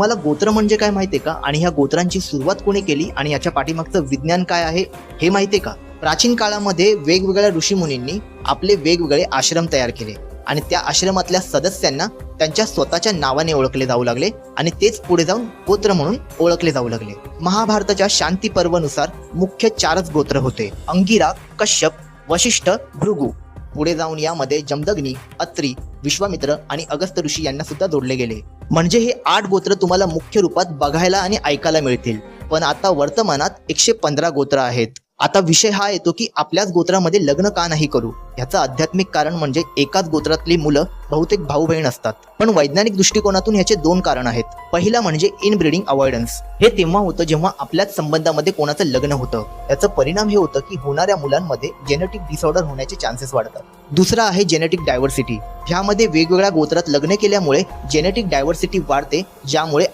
मला गोत्र म्हणजे काय माहितीये का? आणि ह्या गोत्रांची सुरुवात कोणी केली? आणि याच्या पाठीमागचं विज्ञान काय आहे? हे माहितीये का? प्राचीन काळामध्ये वेगवेगळ्या ऋषीमुनींनी आपले वेगवेगळे आश्रम तयार केले. आणि त्या आश्रमातल्या सदस्यांना त्यांच्या स्वतःच्या नावाने ओळखले जाऊ लागले. आणि तेच पुढे जाऊन गोत्र म्हणून ओळखले जाऊ लागले. महाभारताच्या शांती पर्वनुसार मुख्य चारच गोत्र होते. अंगिरा कश्यप वशिष्ठ भृगू. पुढे जाऊन यामध्ये जमदग्नी अत्री विश्वामित्र आणि अगस्त ऋषी यांना सुद्धा जोडले गेले. म्हणजे हे आठ गोत्र तुम्हाला मुख्य रूपात बघायला आणि ऐकायला मिळतील. पण आता वर्तमानात एकशे पंधरा गोत्र आहेत. आता विषय हा येतो की आपल्याच गोत्रामध्ये लग्न का नाही करू? ह्याचं आध्यात्मिक कारण म्हणजे एकाच गोत्रातली मुलं बहुतेक भाऊ बहीण असतात. पण वैज्ञानिक दृष्टिकोनातून याचे दोन कारण आहेत. पहिला म्हणजे इनब्रीडिंग अवॉइडन्स हे तेव्हा होतं जेव्हा आपल्याच संबंधामध्ये कोणाचं लग्न होतं. याचा परिणाम हे होतं की होणाऱ्या मुलांमध्ये जेनेटिक डिसऑर्डर होण्याचे चान्सेस वाढतात. दुसरा आहे जेनेटिक डायव्हर्सिटी ह्यामध्ये वेगवेगळ्या गोत्रात लग्न केल्यामुळे जेनेटिक डायव्हर्सिटी वाढते ज्यामुळे